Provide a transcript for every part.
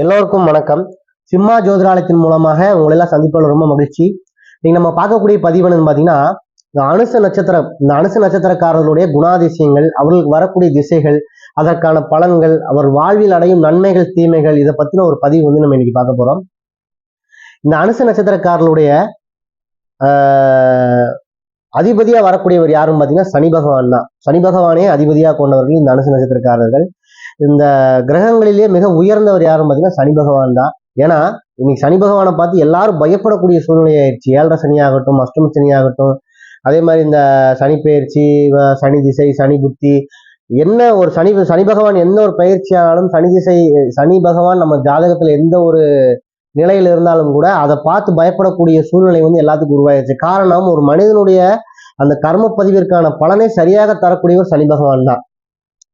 எல்லோருக்கும் வணக்கம். சிம்மா ஜோதிராலயத்தின் மூலமாக உங்களை எல்லாம் சந்திப்பதில் ரொம்ப மகிழ்ச்சி. நீங்க நம்ம பார்க்கக்கூடிய பதிவு என்னன்னு பார்த்தீங்கன்னா இந்த அனுச நட்சத்திரம் இந்த அனுச நட்சத்திரக்காரர்களுடைய குணாதிசயங்கள் அவர்களுக்கு வரக்கூடிய திசைகள் அதற்கான பலன்கள் அவர் வாழ்வில் அடையும் நன்மைகள் தீமைகள் இதை பத்தின ஒரு பதிவு வந்து நம்ம இன்னைக்கு பார்க்க போறோம். இந்த அனுச நட்சத்திரக்காரர்களுடைய ஆஹ், அதிபதியா வரக்கூடியவர் யாருன்னு பார்த்தீங்கன்னா சனி பகவான் தான். சனி பகவானே அதிபதியா கொண்டவர்கள் இந்த அனுச நட்சத்திரக்காரர்கள். இந்த கிரகங்களிலேயே மிக உயர்ந்தவர் யாருன்னு பார்த்தீங்கன்னா சனி பகவான் தான். ஏன்னா இன்னைக்கு சனி பகவானை பார்த்து எல்லாரும் பயப்படக்கூடிய சூழ்நிலை ஆயிடுச்சு. ஏழரை சனி ஆகட்டும் அஷ்டம சனி ஆகட்டும் அதே மாதிரி இந்த சனி பயிற்சி சனி திசை சனி புத்தி என்ன ஒரு சனி சனி பகவான் எந்த ஒரு பயிற்சியானாலும் சனி திசை சனி பகவான் நம்ம ஜாதகத்துல எந்த ஒரு நிலையில இருந்தாலும் கூட அதை பார்த்து பயப்படக்கூடிய சூழ்நிலை வந்து எல்லாத்துக்கும் உருவாயிருச்சு. காரணம் ஒரு மனிதனுடைய அந்த கர்ம பதிவிற்கான பலனை சரியாக தரக்கூடியவர் சனி பகவான் தான்.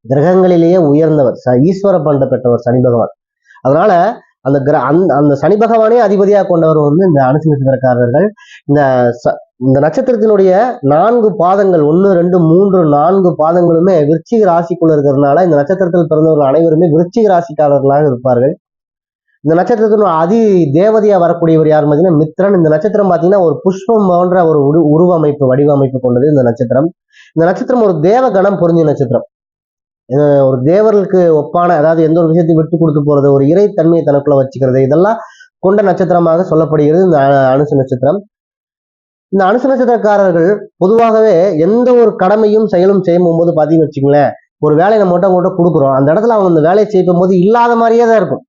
கிரகங்களிலேயே உயர்ந்தவர் ச- ஈஸ்வர பண்ட பெற்றவர் சனி பகவான். அதனால அந்த கிர அந்த அந்த சனி பகவானே அதிபதியாக கொண்டவர் வந்து இந்த அனுசு இந்த ச- இந்த நட்சத்திரத்தினுடைய நான்கு பாதங்கள் ஒன்று ரெண்டு மூன்று நான்கு பாதங்களுமே விருச்சிக ராசிக்குள்ள இருக்கிறதுனால இந்த நட்சத்திரத்தில் பிறந்தவர்கள் அனைவருமே விருச்சிக ராசிக்காரர்களாக இருப்பார்கள். இந்த நட்சத்திரத்தின் அதி தேவதையா வரக்கூடியவர் யார் பார்த்தீங்கன்னா மித்ரன். இந்த நட்சத்திரம் பார்த்தீங்கன்னா ஒரு புஷ்பம் போன்ற ஒரு உரு உருவமைப்பு வடிவமைப்பு கொண்டது இந்த நட்சத்திரம். இந்த நட்சத்திரம் ஒரு தேவ கணம் பொருந்திய நட்சத்திரம். ஒரு தேவர்களுக்கு ஒப்பான அதாவது எந்த ஒரு விஷயத்தையும் விட்டு கொடுத்து போறது ஒரு இறைத்தன்மையை தனக்குள்ள வச்சுக்கிறது இதெல்லாம் கொண்ட நட்சத்திரமாக சொல்லப்படுகிறது இந்த அனுசு அனுச நட்சத்திரம். இந்த அனுச நட்சத்திரக்காரர்கள் பொதுவாகவே எந்த ஒரு கடமையும் செயலும் செய்யும் போது பார்த்தீங்கன்னு வச்சுங்களேன் ஒரு வேலையை நம்ம மட்டும் அவங்கள்ட்ட கொடுக்குறோம். அந்த இடத்துல அவங்க அந்த வேலையை செய்யும் போது இல்லாத மாதிரியே தான் இருக்கும்.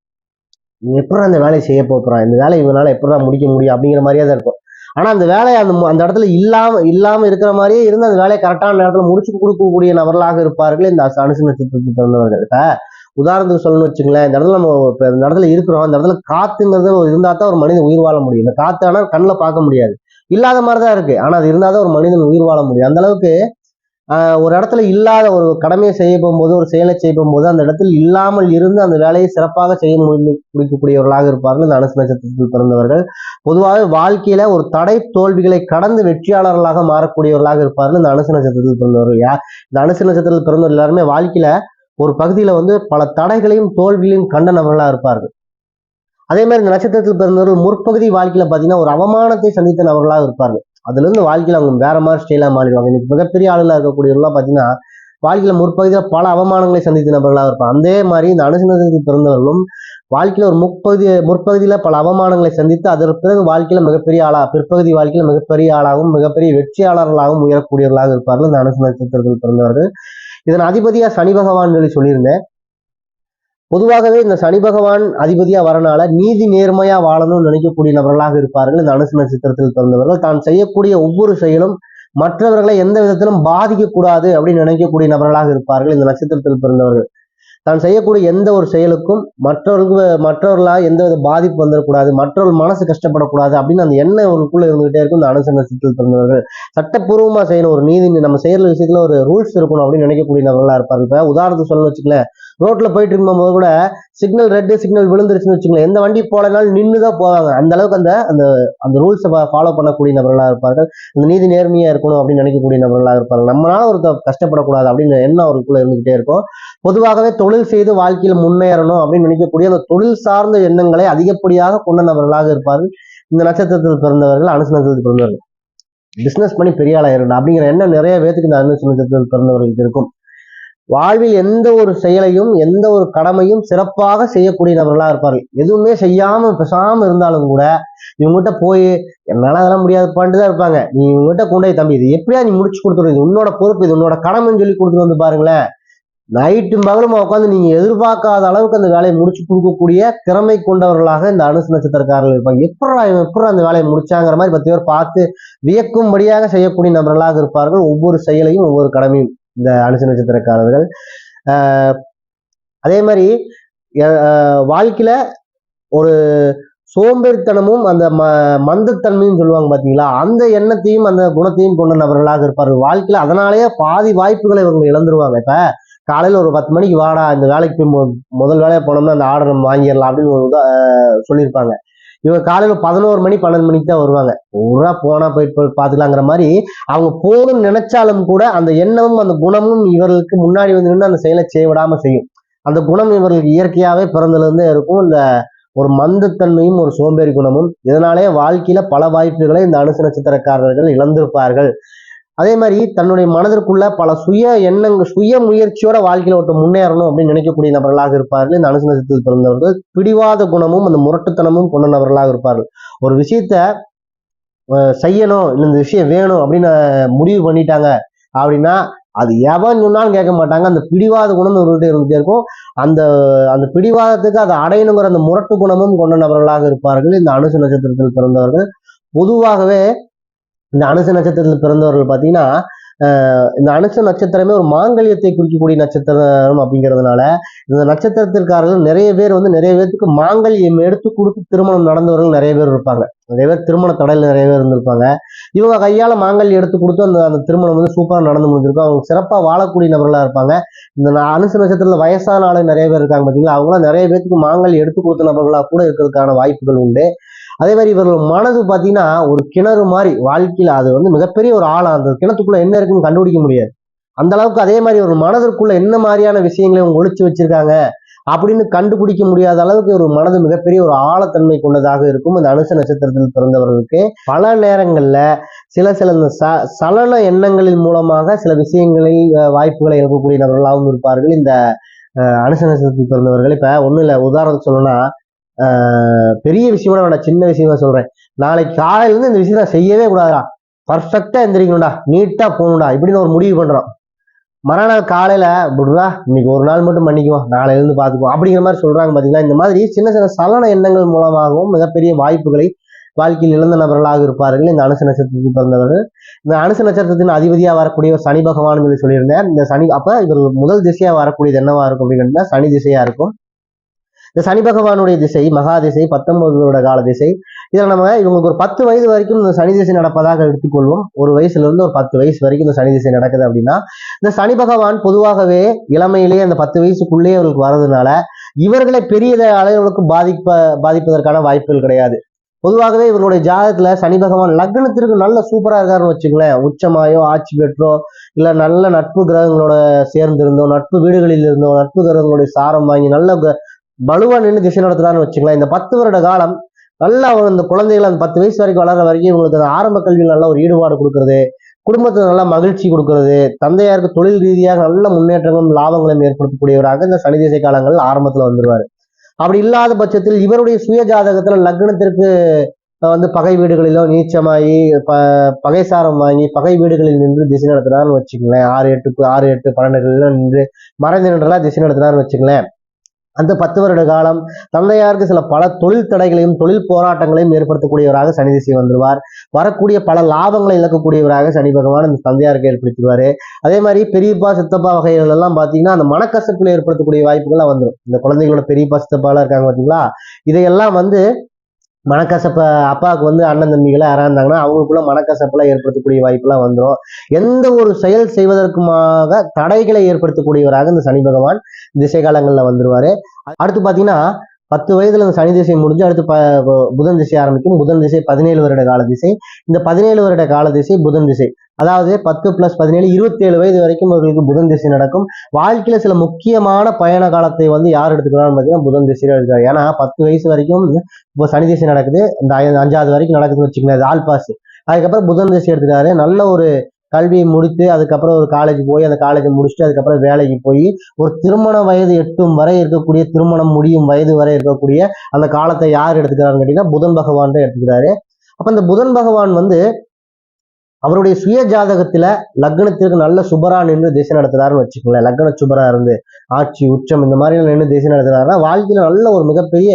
நீ எப்படி அந்த வேலையை செய்ய போகிறான் இந்த வேலையை இவனால எப்படி முடிக்க முடியும் அப்படிங்கிற மாதிரியே தான் இருக்கும். ஆனா அந்த வேலையை அந்த அந்த இடத்துல இல்லாம இல்லாம இருக்கிற மாதிரியே இருந்து அந்த வேலையை கரெக்டான நேரத்துல முடிச்சு கொடுக்கக்கூடிய நபர்களாக இருப்பார்கள் இந்த அனுசு நட்சத்திரத்தை பிறந்தவர்கள் இப்போ உதாரணத்துக்கு சொல்லணும்னு வச்சுங்களேன் இந்த இடத்துல நம்ம இப்போ இந்த இடத்துல இருக்கிறோம் அந்த இடத்துல காத்துங்கிறது ஒரு தான் ஒரு மனிதன் உயிர் வாழ முடியும். இந்த காத்து ஆனா கண்ணில் பார்க்க முடியாது. இல்லாத மாதிரி தான் இருக்கு. ஆனா அது இருந்தால் தான் ஒரு மனிதன் உயிர் வாழ முடியும். அந்த அளவுக்கு ஒரு இடத்துல இல்லாத ஒரு கடமையை செய்ய போகும்போது ஒரு செயலை செய்ய போகும்போது அந்த இடத்தில் இல்லாமல் இருந்து அந்த வேலையை சிறப்பாக செய்ய முடிந்து முடிக்கக்கூடியவர்களாக இருப்பார்கள். இந்த அனுசு நட்சத்திரத்தில் பிறந்தவர்கள். பொதுவாக வாழ்க்கையில ஒரு தடை தோல்விகளை கடந்து வெற்றியாளர்களாக மாறக்கூடியவர்களாக இருப்பார்கள். இந்த அனுசு நட்சத்திரத்தில் பிறந்தவர்கள் யார்? இந்த அனுசு நட்சத்திரத்தில் பிறந்தவர்கள் எல்லாருமே வாழ்க்கையில ஒரு பகுதியில வந்து பல தடைகளையும் தோல்விகளையும் கண்ட நபர்களாக இருப்பார்கள். அதே மாதிரி இந்த நட்சத்திரத்தில் பிறந்தவர்கள் முற்பகுதி வாழ்க்கையில பாத்தீங்கன்னா ஒரு அவமானத்தை சந்தித்த நபர்களாக இருப்பார்கள். அதுல இருந்து வாழ்க்கையில் அவங்க வேற மாதிரி ஸ்டைலாக மாறிடுவாங்க. இன்னைக்கு மிகப்பெரிய ஆளுநர் இருக்கக்கூடியவர்கள்லாம் பார்த்தீங்கன்னா வாழ்க்கையில் முற்பகுதியில் பல அவமானங்களை சந்தித்த நபர்களாக இருப்பாங்க. அதே மாதிரி இந்த அனுச பிறந்தவர்களும் வாழ்க்கையில் ஒரு முற்பகுதி முற்பகுதியில பல அவமானங்களை சந்தித்து அதற்கு பிறகு வாழ்க்கையில் மிகப்பெரிய ஆளா பிற்பகுதி வாழ்க்கையில் மிகப்பெரிய ஆளாகவும் மிகப்பெரிய வெற்றியாளர்களாகவும் உயரக்கூடியவர்களாக இருப்பார்கள். இந்த அனுச நட்சத்திரத்தில் பிறந்தவர்கள். இதன் அதிபதியாக சனி பகவான் சொல்லி சொல்லியிருந்தேன். பொதுவாகவே இந்த சனி பகவான் அதிபதியா வரனால நீதி நேர்மையா வாழணும்னு நினைக்கக்கூடிய நபர்களாக இருப்பார்கள். இந்த அனுசு நட்சத்திரத்தில் பிறந்தவர்கள் தான் செய்யக்கூடிய ஒவ்வொரு செயலும் மற்றவர்களை எந்த விதத்திலும் பாதிக்க கூடாது அப்படின்னு நினைக்கக்கூடிய நபர்களாக இருப்பார்கள். இந்த நட்சத்திரத்தில் பிறந்தவர்கள் தான் செய்யக்கூடிய எந்த ஒரு செயலுக்கும் மற்றவர்களுக்கு மற்றவர்களால் எந்த வித பாதிப்பு வந்துடக்கூடாது மற்றவர்கள் மனசு கஷ்டப்படக்கூடாது அப்படின்னு அந்த எண்ணம் உங்களுக்குள்ள இருந்துகிட்டே இருக்கும். இந்த அனுச நட்சத்திரத்தில் பிறந்தவர்கள் சட்டப்பூர்வமா செய்யணும். ஒரு நீதி நம்ம செய்யற விஷயத்துல ஒரு ரூல்ஸ் இருக்கணும் அப்படின்னு நினைக்கக்கூடிய நபர்களா இருப்பார்கள். இப்ப உதாரணத்துக்கு சொல்லணும் வச்சுக்கல ரோட்டில் போயிட்டு இருக்கும்போது கூட சிக்னல் ரெட்டு சிக்னல் விழுந்துருச்சுன்னு வச்சுங்களேன் எந்த வண்டி போலனாலும் நின்று தான் போவாங்க. அந்த அளவுக்கு அந்த அந்த அந்த ரூல்ஸை ஃபாலோ பண்ணக்கூடிய நபர்களாக இருப்பார்கள். அந்த நீதி நேர்மையா இருக்கணும் அப்படின்னு நினைக்கக்கூடிய நபர்களாக இருப்பார்கள். நம்மளால ஒரு கஷ்டப்படக்கூடாது அப்படின்னு எண்ணம் அவருக்குள்ள இருந்துகிட்டே இருக்கும். பொதுவாகவே தொழில் செய்து வாழ்க்கையில் முன்னேறணும் அப்படின்னு நினைக்கக்கூடிய அந்த தொழில் சார்ந்த எண்ணங்களை அதிகப்படியாக கொண்ட நபர்களாக இருப்பார்கள். இந்த நட்சத்திரத்தில் பிறந்தவர்கள் அனுசு நட்சத்திரத்தில் பிறந்தவர்கள். பிசினஸ் பண்ணி பெரிய ஆளாயிரணும் அப்படிங்கிற எண்ணம் நிறைய பேத்துக்கு இந்த அனுசு நட்சத்திரத்தில் பிறந்தவர்களுக்கு இருக்கும். வாழ்வில் எந்த ஒரு செயலையும் எந்த ஒரு கடமையும் சிறப்பாக செய்யக்கூடிய நபர்களா இருப்பார்கள். எதுவுமே செய்யாம பேசாம இருந்தாலும் கூட இவங்ககிட்ட போய் என்னால அதெல்லாம் முடியாதுப்பான்ட்டு தான் இருப்பாங்க. நீ இவங்ககிட்ட கொண்டே தம்பி இது எப்படியா நீ முடிச்சு கொடுத்துரு இது உன்னோட பொறுப்பு இது உன்னோட கடமைன்னு சொல்லி கொடுத்துட்டு வந்து பாருங்களேன். நைட்டும் பகலும் உட்காந்து நீங்க எதிர்பார்க்காத அளவுக்கு அந்த வேலையை முடிச்சு கொடுக்கக்கூடிய திறமை கொண்டவர்களாக இந்த அனுசு நட்சத்திரக்காரர்கள் இருப்பாங்க. எப்படா இவன் எப்படா அந்த வேலையை முடிச்சாங்கிற மாதிரி பத்து பேர் பார்த்து வியக்கும்படியாக செய்யக்கூடிய நபர்களாக இருப்பார்கள். ஒவ்வொரு செயலையும் ஒவ்வொரு கடமையும். இந்த அனுச நட்சத்திரக்காரர்கள். ஆஹ் அதே மாதிரி ஆஹ் வாழ்க்கையில ஒரு சோம்பேறித்தனமும் அந்த ம மந்தத்தன்மையும் சொல்லுவாங்க பாத்தீங்களா? அந்த எண்ணத்தையும் அந்த குணத்தையும் கொண்ட நபர்களாக இருப்பார்கள். வாழ்க்கையில அதனாலேயே பாதி வாய்ப்புகளை இவங்க இழந்துருவாங்க. இப்ப காலையில ஒரு பத்து மணிக்கு வாடா இந்த வேலைக்கு போய் மு- முதல் வேலையை போனோம்னா அந்த ஆர்டர் நம்ம வாங்கிடலாம் அப்படின்னு ஒரு சொல்லியிருப்பாங்க. இவங்க காலையில பதினோரு மணி பன்னெண்டு மணிக்கு தான் வருவாங்க. ஊரா போனா போயிட்டு போய் பாத்துக்கலாங்கிற மாதிரி அவங்க போகணும்னு நினைச்சாலும் கூட அந்த எண்ணமும் அந்த குணமும் இவர்களுக்கு முன்னாடி வந்து நின்று அந்த செயலை செய்ய விடாம செய்யும். அந்த குணம் இவர்களுக்கு இயற்கையாகவே பிறந்ததுலேருந்தே இருக்கும். இந்த ஒரு மந்தத்தன்மையும் ஒரு சோம்பேறி குணமும் இதனாலே வாழ்க்கையில பல வாய்ப்புகளை இந்த அனுச நட்சத்திரக்காரர்கள் இழந்திருப்பார்கள். அதே மாதிரி தன்னுடைய மனதிற்குள்ள பல சுய எண்ணங்கள் சுய முயற்சியோட வாழ்க்கையில ஒருத்தர் முன்னேறணும் அப்படின்னு நினைக்கக்கூடிய நபர்களாக இருப்பார்கள். இந்த அனுச நட்சத்திரத்தில் பிறந்தவர்கள் பிடிவாத குணமும் அந்த முரட்டுத்தனமும் கொண்ட நபர்களாக இருப்பார்கள். ஒரு விஷயத்த செய்யணும் இல்லை இந்த விஷயம் வேணும் அப்படின்னு முடிவு பண்ணிட்டாங்க அப்படின்னா அது எவன் சொன்னாலும் கேட்க மாட்டாங்க. அந்த பிடிவாத குணம் இவர்கிட்ட இருந்துட்டே இருக்கும். அந்த அந்த பிடிவாதத்துக்கு அதை அடையணுங்கிற அந்த முரட்டு குணமும் கொண்ட நபர்களாக இருப்பார்கள். இந்த அனுச நட்சத்திரத்தில் பிறந்தவர்கள். பொதுவாகவே இந்த அனுச நட்சத்திரத்தில் பிறந்தவர்கள் பார்த்தீங்கன்னா ஆஹ் இந்த அனுச நட்சத்திரமே ஒரு மாங்கல்யத்தை குறிக்கக்கூடிய நட்சத்திரம் அப்படிங்கிறதுனால இந்த நட்சத்திரத்திற்காரர்கள் நிறைய பேர் வந்து நிறைய பேர்த்துக்கு மாங்கல்யம் எடுத்து கொடுத்து திருமணம் நடந்தவர்கள் நிறைய பேர் இருப்பாங்க. நிறைய பேர் திருமண தடையில் நிறைய பேர் இருந்திருப்பாங்க. இவங்க கையால் மாங்கல்யம் எடுத்து கொடுத்து அந்த அந்த திருமணம் வந்து சூப்பராக நடந்து முடிஞ்சிருக்கும். அவங்க சிறப்பாக வாழக்கூடிய நபர்களாக இருப்பாங்க. இந்த அனுச நட்சத்திரத்தில் வயசான ஆளு நிறைய பேர் இருக்காங்க பார்த்தீங்களா? அவங்களாம் நிறைய பேருக்கு மாங்கல்யம் எடுத்து கொடுத்த நபர்களாக கூட இருக்கிறதுக்கான வாய்ப்புகள் உண்டு. அதே மாதிரி இவர்கள் மனது பார்த்தீங்கன்னா ஒரு கிணறு மாதிரி வாழ்க்கையில் அது வந்து மிகப்பெரிய ஒரு ஆழம் அந்த கிணத்துக்குள்ள என்ன இருக்குன்னு கண்டுபிடிக்க முடியாது. அந்த அளவுக்கு அதே மாதிரி ஒரு மனதிற்குள்ள என்ன மாதிரியான விஷயங்களை அவங்க ஒழிச்சு வச்சிருக்காங்க அப்படின்னு கண்டுபிடிக்க முடியாத அளவுக்கு ஒரு மனது மிகப்பெரிய ஒரு ஆழத்தன்மை கொண்டதாக இருக்கும். இந்த அனுச நட்சத்திரத்தில் பிறந்தவர்களுக்கு பல நேரங்களில் சில சில இந்த ச சலன எண்ணங்களின் மூலமாக சில விஷயங்களில் வாய்ப்புகளை இழக்கக்கூடிய நபர்களாகவும் இருப்பார்கள். இந்த அனுச நட்சத்திரத்தில் பிறந்தவர்கள். இப்போ ஒன்றும் இல்லை. உதாரணம் சொல்லணும்னா பெரிய விஷயமா வேண்டாம் சின்ன விஷயமா சொல்றேன். நாளைக்கு காலையில இருந்து இந்த விஷயத்த செய்யவே கூடாதுடா. பர்ஃபெக்டா எந்திரிக்கணும்டா. நீட்டா போகணும்டா. இப்படின்னு ஒரு முடிவு பண்றோம். மறுநாள் காலையில விடுறா இன்னைக்கு ஒரு நாள் மட்டும் பண்ணிக்குவோம். நாளையில இருந்து பாத்துக்குவோம். அப்படிங்கிற மாதிரி சொல்றாங்க பாத்தீங்களா? இந்த மாதிரி சின்ன சின்ன சலன எண்ணங்கள் மூலமாகவும் மிகப்பெரிய வாய்ப்புகளை வாழ்க்கையில் இழந்த நபர்களாக இருப்பார்கள். இந்த அனுச நட்சத்திரத்துக்கு பிறந்தவர்கள். இந்த அனுச நட்சத்திரத்தின் அதிபதியா வரக்கூடிய சனி பகவான் சொல்லி சொல்லியிருந்தேன் இந்த சனி அப்ப இவர் முதல் திசையா வரக்கூடியது என்னவா இருக்கும் அப்படின்னா சனி திசையா இருக்கும். இந்த சனி பகவானுடைய திசை மகா திசை பத்தொன்பது கால திசை. இதில் நம்ம இவங்களுக்கு ஒரு பத்து வயது வரைக்கும் இந்த சனி திசை நடப்பதாக எடுத்துக்கொள்வோம். ஒரு வயசுல இருந்து ஒரு பத்து வயசு வரைக்கும் இந்த சனி திசை நடக்குது அப்படின்னா இந்த சனி பகவான் பொதுவாகவே இளமையிலேயே அந்த பத்து வயசுக்குள்ளேயே அவர்களுக்கு வர்றதுனால இவர்களை பெரிய அளவுக்கு பாதிப்ப பாதிப்பதற்கான வாய்ப்புகள் கிடையாது. பொதுவாகவே இவர்களுடைய ஜாதகத்துல சனி பகவான் லக்னத்திற்கு நல்ல சூப்பரா இருக்காருன்னு வச்சுங்களேன் உச்சமாயோ ஆட்சி பெற்றோ இல்ல நல்ல நட்பு கிரகங்களோட சேர்ந்திருந்தோ நட்பு வீடுகளில் இருந்தோ நட்பு கிரகங்களுடைய சாரம் வாங்கி நல்ல பலுவா நின்று திசை நடத்துறான்னு வச்சுக்கலாம் இந்த பத்து வருட காலம் நல்லா அவங்க இந்த குழந்தைகள் அந்த பத்து வயசு வரைக்கும் வளர்ற வரைக்கும் இவங்களுக்கு அந்த ஆரம்ப கல்வியில் நல்ல ஒரு ஈடுபாடு கொடுக்கறது குடும்பத்தில் நல்ல மகிழ்ச்சி கொடுக்கறது தந்தையாருக்கு தொழில் ரீதியாக நல்ல முன்னேற்றங்களும் லாபங்களும் ஏற்படுத்தக்கூடியவராக இந்த சனி திசை காலங்கள் ஆரம்பத்தில் வந்துடுவார் அப்படி இல்லாத பட்சத்தில் இவருடைய சுய ஜாதகத்தில் லக்னத்திற்கு வந்து பகை வீடுகளிலோ நீச்சமாகி ப பகைசாரம் வாங்கி பகை வீடுகளில் நின்று திசை நடத்துறான்னு வச்சுங்களேன் ஆறு எட்டு ஆறு எட்டு பன்னெண்டுகளிலும் நின்று மறைந்து நின்றலாம் திசை நடத்துறான்னு வச்சுங்களேன் அந்த பத்து வருட காலம் தந்தையாருக்கு சில பல தொழில் தடைகளையும் தொழில் போராட்டங்களையும் ஏற்படுத்தக்கூடியவராக சனி திசை வந்துடுவார். வரக்கூடிய பல லாபங்களை இழக்கக்கூடியவராக சனி பகவான் இந்த தந்தையாருக்கு ஏற்படுத்திடுவாரு அதே மாதிரி பெரியப்பா சித்தப்பா வகைகள் எல்லாம் பார்த்தீங்கன்னா அந்த மனக்கசப்புல ஏற்படுத்தக்கூடிய வாய்ப்புகள்லாம் வந்துடும் இந்த குழந்தைகளோட பெரியப்பா சித்தப்பாலாம் இருக்காங்க பார்த்தீங்களா இதையெல்லாம் வந்து மனக்கசப்பை அப்பாவுக்கு வந்து அண்ணன் தம்பிகளாக யாரா இருந்தாங்கன்னா அவங்களுக்குள்ள மனக்கசப்பெல்லாம் ஏற்படுத்தக்கூடிய வாய்ப்பெல்லாம் வந்துடும் எந்த ஒரு செயல் செய்வதற்குமாக தடைகளை ஏற்படுத்தக்கூடியவராக இந்த சனி பகவான் திசை காலங்களில் வந்துருவாரு. அடுத்து பார்த்தீங்கன்னா பத்து வயதுல இந்த சனி திசை முடிஞ்சு அடுத்து ப புதன் திசை ஆரம்பிக்கும். புதன் திசை பதினேழு வருட கால திசை. இந்த பதினேழு வருட கால திசை புதன் திசை. அதாவது பத்து பிளஸ் பதினேழு இருபத்தேழு வயது வரைக்கும் அவர்களுக்கு புதன் திசை நடக்கும். வாழ்க்கையில சில முக்கியமான பயண காலத்தை வந்து யார் எடுத்துக்கிறான்னு பார்த்தீங்கன்னா புதன் திசையில எடுக்கிறார் ஏன்னா பத்து வயசு வரைக்கும் இப்போ சனி திசை நடக்குது. இந்த அஞ்சாவது வரைக்கும் நடக்குதுன்னு வச்சுக்கோங்க ஆல்பாஸ் ஆல் பாஸ் அதுக்கப்புறம் புதன் திசை எடுத்துக்கிறாரு நல்ல ஒரு கல்வியை முடித்து அதுக்கப்புறம் ஒரு காலேஜ் போய் அந்த காலேஜை முடிச்சுட்டு அதுக்கப்புறம் வேலைக்கு போய் ஒரு திருமண வயது எட்டும் வரை இருக்கக்கூடிய திருமணம் முடியும் வயது வரை இருக்கக்கூடிய அந்த காலத்தை யார் எடுத்துக்கிறாருன்னு கேட்டீங்கன்னா புதன் பகவான் தான் எடுத்துக்கிறாரு. அப்ப இந்த புதன் பகவான் வந்து அவருடைய சுய ஜாதகத்துல லக்னத்திற்கு நல்ல சுபரா நின்று திசை நடத்துறாருன்னு வச்சுக்கோங்களேன். லக்ன சுபரா இருந்து ஆட்சி உச்சம் இந்த மாதிரி நின்று திசை நடத்துறாருன்னா வாழ்க்கையில நல்ல ஒரு மிகப்பெரிய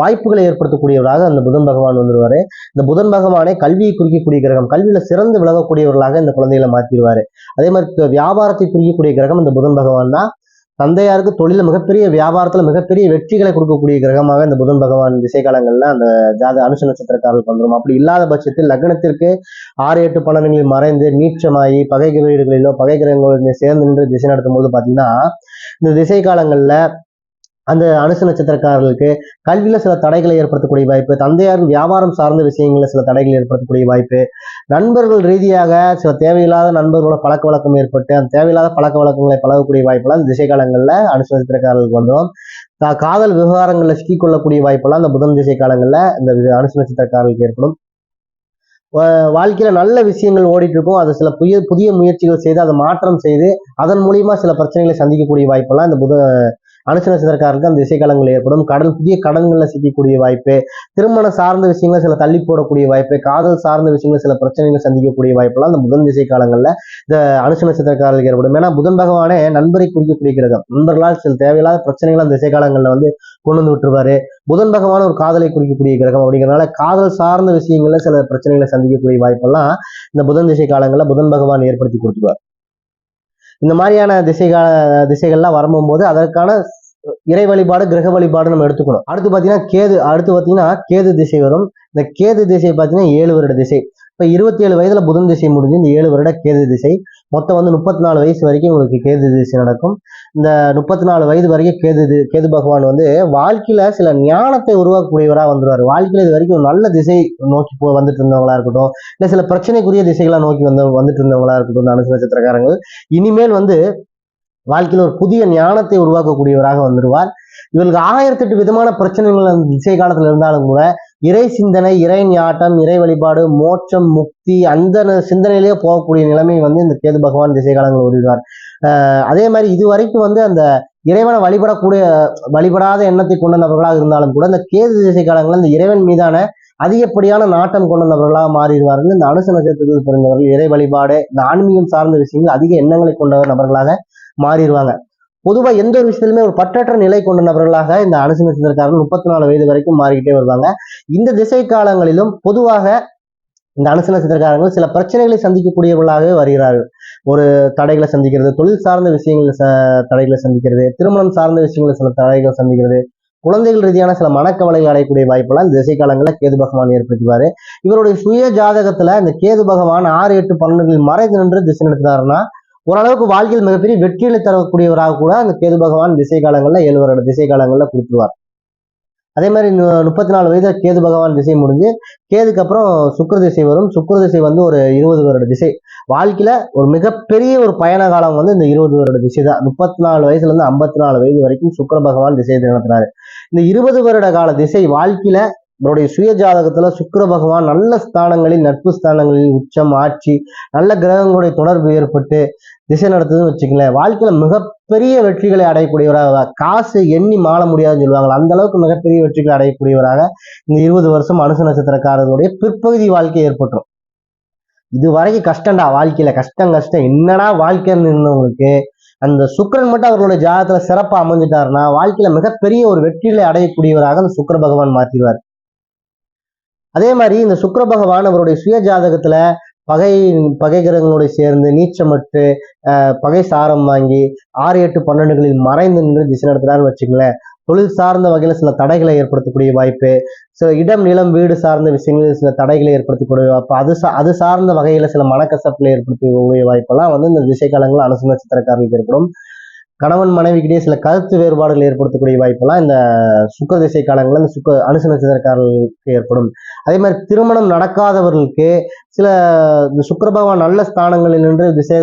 வாய்ப்புகளை ஏற்படுத்தக்கூடியவராக அந்த புதன் பகவான் வந்துடுவாரு இந்த புதன் பகவானை கல்வியை குறிக்கக்கூடிய கிரகம் கல்வியில சிறந்து விளங்கக்கூடியவர்களாக இந்த குழந்தைகளை மாத்திடுவாரு. அதே மாதிரி வியாபாரத்தை குறிக்கக்கூடிய கிரகம் இந்த புதன் பகவான் தான். தந்தையாருக்கு தொழில மிகப்பெரிய வியாபாரத்துல மிகப்பெரிய வெற்றிகளை கொடுக்கக்கூடிய கிரகமாக இந்த புதன் பகவான் திசைக்காலங்கள்ல அந்த ஜாத அனுஷ நட்சத்திரக்காரர்கள் வந்துடும் அப்படி இல்லாத பட்சத்தில் லக்னத்திற்கு ஆறு எட்டு பன்னெண்டுகளில் மறைந்து நீச்சமாகி பகை வீடுகளிலோ பகை கிரகங்களிலோ சேர்ந்து நின்று திசை நடத்தும் போது பாத்தீங்கன்னா இந்த திசை காலங்கள்ல அந்த அனுச நட்சத்திரக்காரர்களுக்கு கல்வியில சில தடைகளை ஏற்படுத்தக்கூடிய வாய்ப்பு தந்தையார் வியாபாரம் சார்ந்த விஷயங்களில் சில தடைகள் ஏற்படுத்தக்கூடிய வாய்ப்பு நண்பர்கள் ரீதியாக சில தேவையில்லாத நண்பர்களோட பழக்க வழக்கம் ஏற்பட்டு அந்த தேவையில்லாத பழக்க வழக்கங்களை பழகக்கூடிய வாய்ப்பெல்லாம் திசை காலங்களில் அனுச நட்சத்திரக்காரர்களுக்கு வந்துடும். காதல் விவகாரங்களில் சிக்கிக்கொள்ளக்கூடிய வாய்ப்பெல்லாம் அந்த புதன் திசை காலங்களில் இந்த அனுச நட்சத்திரக்காரர்களுக்கு ஏற்படும். வா- வாழ்க்கையில நல்ல விஷயங்கள் ஓடிட்டு இருக்கும் அது சில புதிய புதிய முயற்சிகள் செய்து அதை மாற்றம் செய்து அதன் மூலியமா சில பிரச்சனைகளை சந்திக்கக்கூடிய வாய்ப்பெல்லாம் இந்த புத அனுச நட்சத்திரக்காரருக்கு அந்த திசைக்காலங்கள் ஏற்படும். கடன் புதிய கடன்களில் சிக்கக்கூடிய வாய்ப்பு திருமணம் சார்ந்த விஷயங்களை சில தள்ளி போடக்கூடிய வாய்ப்பு காதல் சார்ந்த விஷயங்கள் சில பிரச்சனைகளை சந்திக்கக்கூடிய வாய்ப்பெல்லாம் அந்த புதன் திசை காலங்களில் இந்த அனுசன நட்சத்திரக்காரர்களுக்கு ஏற்படும். ஏன்னா புதன் பகவானே நண்பரை குறிக்கக்கூடிய கிரகம். நண்பர்களால் சில தேவையில்லாத பிரச்சனைகளை அந்த திசை காலங்களில் வந்து கொண்டு வந்து விட்டுருவாரு. புதன் பகவான் ஒரு காதலை குறிக்கக்கூடிய கிரகம் அப்படிங்கிறனால காதல் சார்ந்த விஷயங்கள்ல சில பிரச்சனைகளை சந்திக்கக்கூடிய வாய்ப்பெல்லாம் இந்த புதன் திசை காலங்களில் புதன் பகவான் ஏற்படுத்தி கொடுத்துருவார். இந்த மாதிரியான திசைகால திசைகள்லாம் வரும்போது அதற்கான இறை வழிபாடு கிரக வழிபாடு நம்ம எடுத்துக்கணும். அடுத்து பார்த்தீங்கன்னா கேது அடுத்து பார்த்தீங்கன்னா கேது திசை வரும். இந்த கேது திசை பார்த்தீங்கன்னா ஏழு வருட திசை. இப்போ இருபத்தி ஏழு வயதுல புதன் திசை முடிஞ்சு இந்த ஏழு வருட கேது திசை. மொத்தம் வந்து முப்பத்தி நாலு வயசு வரைக்கும் உங்களுக்கு கேது திசை நடக்கும். இந்த முப்பத்தி நாலு வயது வரைக்கும் கேது கேது பகவான் வந்து வாழ்க்கையில சில ஞானத்தை உருவாக்கக்கூடியவராக வந்துருவார். வாழ்க்கையில இது வரைக்கும் ஒரு நல்ல திசை நோக்கி போ வந்துட்டு இருந்தவங்களா இருக்கட்டும் இல்லை சில பிரச்சனைக்குரிய திசைகளாக நோக்கி வந்து வந்துட்டு இருந்தவங்களா இருக்கட்டும் இந்த அனுசு நட்சத்திரக்காரங்கள் இனிமேல் வந்து வாழ்க்கையில் ஒரு புதிய ஞானத்தை உருவாக்கக்கூடியவராக வந்துடுவார் இவர்களுக்கு ஆயிரத்தெட்டு விதமான பிரச்சனைகள் அந்த திசை காலத்தில் இருந்தாலும் கூட இறை சிந்தனை இறை ஞாட்டம் இறை வழிபாடு மோட்சம் முக்தி அந்த சிந்தனையிலேயே போகக்கூடிய நிலைமை வந்து இந்த கேது பகவான் திசை காலங்கள் வருகிறார் அதே மாதிரி இது வரைக்கும் வந்து அந்த இறைவனை வழிபடக்கூடிய வழிபடாத எண்ணத்தை கொண்ட நபர்களாக இருந்தாலும் கூட இந்த கேது திசை காலங்களில் இந்த இறைவன் மீதான அதிகப்படியான நாட்டம் கொண்ட நபர்களாக மாறிடுவார்கள். இந்த அனுச நட்சத்திரத்தில் பிறந்தவர்கள் இறை வழிபாடு இந்த ஆன்மீகம் சார்ந்த விஷயங்கள் அதிக எண்ணங்களை கொண்ட நபர்களாக மாறிடுவாங்க. பொதுவாக எந்த ஒரு விஷயத்திலுமே ஒரு பற்றற்ற நிலை கொண்ட நபர்களாக இந்த அனுசு நட்சத்திரக்காரர்கள் முப்பத்தி நாலு வயது வரைக்கும் மாறிக்கிட்டே வருவாங்க. இந்த திசை காலங்களிலும் பொதுவாக இந்த அனுசு நட்சத்திரக்காரர்கள் சில பிரச்சனைகளை சந்திக்கக்கூடியவர்களாகவே வருகிறார்கள். ஒரு தடைகளை சந்திக்கிறது தொழில் சார்ந்த விஷயங்கள் ச- தடைகளை சந்திக்கிறது திருமணம் சார்ந்த விஷயங்களை சில தடைகளை சந்திக்கிறது குழந்தைகள் ரீதியான சில மனக்கவலைகள் அடையக்கூடிய வாய்ப்பெல்லாம் இந்த திசை காலங்களில் கேது பகவான் ஏற்படுத்துவார். இவருடைய சுய ஜாதகத்துல இந்த கேது பகவான் ஆறு எட்டு பன்னெண்டுகளில் மறைந்து நின்று திசை நடத்தினாருன்னா ஓரளவுக்கு வாழ்க்கையில் மிகப்பெரிய வெற்றிகளை தரக்கூடியவராக கூட அந்த கேது பகவான் திசை காலங்களில் ஏழு வருட திசை காலங்களில் கொடுத்துருவார். அதே மாதிரி முப்பத்தி நாலு வயது கேது பகவான் திசை முடிஞ்சு கேதுக்கு அப்புறம் சுக்கர திசை வரும். சுக்கர திசை வந்து ஒரு இருபது வருட திசை. வாழ்க்கையில ஒரு மிகப்பெரிய ஒரு பயண காலம் வந்து இந்த இருபது வருட திசை தான். முப்பத்தி நாலு வயசுல இருந்து ஐம்பத்தி நாலு வயது வரைக்கும் சுக்கர பகவான் திசை நடத்தினாரு இந்த இருபது வருட கால திசை வாழ்க்கையில அவருடைய சுய ஜாதகத்துல சுக்கிர பகவான் நல்ல ஸ்தானங்களில் நட்பு ஸ்தானங்களில் உச்சம் ஆட்சி நல்ல கிரகங்களுடைய தொடர்பு ஏற்பட்டு திசை நடத்துதுன்னு வச்சுக்கங்களேன். வாழ்க்கையில மிகப்பெரிய வெற்றிகளை அடையக்கூடியவராக காசு எண்ணி மாள முடியாதுன்னு சொல்லுவாங்க. அந்த அளவுக்கு மிகப்பெரிய வெற்றிகளை அடையக்கூடியவராக இந்த இருபது வருஷம் அனுச நட்சத்திரக்காரர்களுடைய பிற்பகுதி வாழ்க்கை ஏற்பட்டுரும். இது வரைக்கும் கஷ்டம்டா வாழ்க்கையில. கஷ்டம் கஷ்டம். என்னடா வாழ்க்கைன்னு இருந்தவங்களுக்கு அந்த சுக்கிரன் மட்டும் அவர்களுடைய ஜாதகத்துல சிறப்பா அமைஞ்சிட்டாருன்னா வாழ்க்கையில மிகப்பெரிய ஒரு வெற்றிகளை அடையக்கூடியவராக அந்த சுக்கிர பகவான் மாற்றிடுவார். அதே மாதிரி இந்த சுக்கர பகவான் அவருடைய சுய ஜாதகத்துல பகை பகை கிரகங்களோட சேர்ந்து நீச்சமட்டு அஹ், பகை சாரம் வாங்கி ஆறு எட்டு பன்னெண்டுகளில் மறைந்து நின்று திசை நடத்துறாருன்னு வச்சுங்களேன் தொழில் சார்ந்த வகையில சில தடைகளை ஏற்படுத்தக்கூடிய வாய்ப்பு சில இடம் நிலம் வீடு சார்ந்த விஷயங்களில் சில தடைகளை ஏற்படுத்தக்கூடிய வாய்ப்பு அது சா அது சார்ந்த வகையில சில மனக்கசப்புகளை ஏற்படுத்தக்கூடிய வாய்ப்பெல்லாம் வந்து இந்த திசை காலங்களில் அனுசு நட்சத்திரக்காரர்களுக்கு ஏற்படும். கணவன் மனைவிக்கிட்டே சில கருத்து வேறுபாடுகள் ஏற்படுத்தக்கூடிய வாய்ப்பெல்லாம் இந்த சுக்கர திசை காலங்களில் இந்த சுக்க அனுசு நட்சத்திரக்காரர்களுக்கு ஏற்படும். அதே மாதிரி திருமணம் நடக்காதவர்களுக்கு சில இந்த சுக்கர பகவான் நல்ல ஸ்தானங்களில் நின்று திசை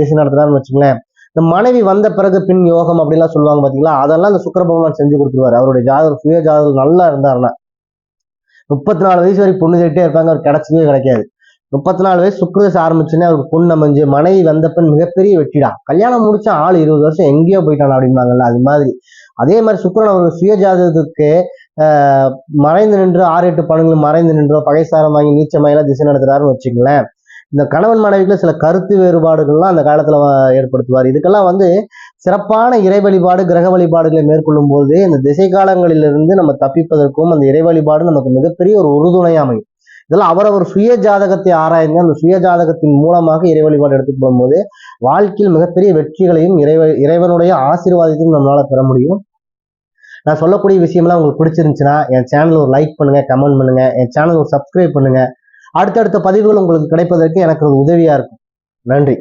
திசை நடத்துறாருன்னு வச்சுங்களேன் இந்த மனைவி வந்த பிறகு பின் யோகம் அப்படிலாம் சொல்லுவாங்க பாத்தீங்களா? அதெல்லாம் இந்த சுக்கர பகவான் செஞ்சு கொடுத்துருவாரு. அவருடைய ஜாதகம் சுய ஜாதகம் நல்லா இருந்தாருன்னா முப்பத்தி நாலு வயசு வரைக்கும் பொண்ணு தேடிட்டே இருப்பாங்க. அவர் கிடைச்சவே கிடைக்காது. முப்பத்தி நாலு வயசு சுக்கிரதசை ஆரம்பிச்சுன்னே அவருக்கு பொண்ணு அமைஞ்சு மனைவி வந்த பெண் மிகப்பெரிய வெற்றிடா கல்யாணம் முடிச்சா ஆள் இருபது வருஷம் எங்கேயோ போயிட்டான் அப்படிம்பாங்கல்ல அது மாதிரி. அதே மாதிரி சுக்கிரன் அவர்கள் சுயஜாதகத்துக்கு ஆஹ், மறைந்து நின்று ஆறு எட்டு பணங்கள் மறைந்து நின்றோ பகைசாரம் வாங்கி நீச்சமாயெல்லாம் திசை நடத்துறாருன்னு வச்சுங்களேன் இந்த கணவன் மனைவிக்குள்ள சில கருத்து வேறுபாடுகள்லாம் அந்த காலத்துல ஏற்படுத்துவார். இதுக்கெல்லாம் வந்து சிறப்பான இறை வழிபாடு கிரக வழிபாடுகளை மேற்கொள்ளும் போது இந்த திசை காலங்களிலிருந்து நம்ம தப்பிப்பதற்கும் அந்த இறை வழிபாடு நமக்கு மிகப்பெரிய ஒரு உறுதுணையா அமையும். இதெல்லாம் அவரவர் சுய ஜாதகத்தை ஆராய்ந்து அந்த சுய ஜாதகத்தின் மூலமாக இறை வழிபாடு எடுத்துக்கொள்ளும் போது வாழ்க்கையில் மிகப்பெரிய வெற்றிகளையும் இறைவ இறைவனுடைய ஆசீர்வாதத்தையும் நம்மளால பெற முடியும். நான் சொல்லக்கூடிய விஷயம்லாம் உங்களுக்கு பிடிச்சிருந்துச்சுன்னா என் சேனல் ஒரு லைக் பண்ணுங்க கமெண்ட் பண்ணுங்க என் சேனல் ஒரு சப்ஸ்கிரைப் பண்ணுங்க. அடுத்தடுத்த பதிவுகள் உங்களுக்கு கிடைப்பதற்கு எனக்கு உதவியா இருக்கும். நன்றி.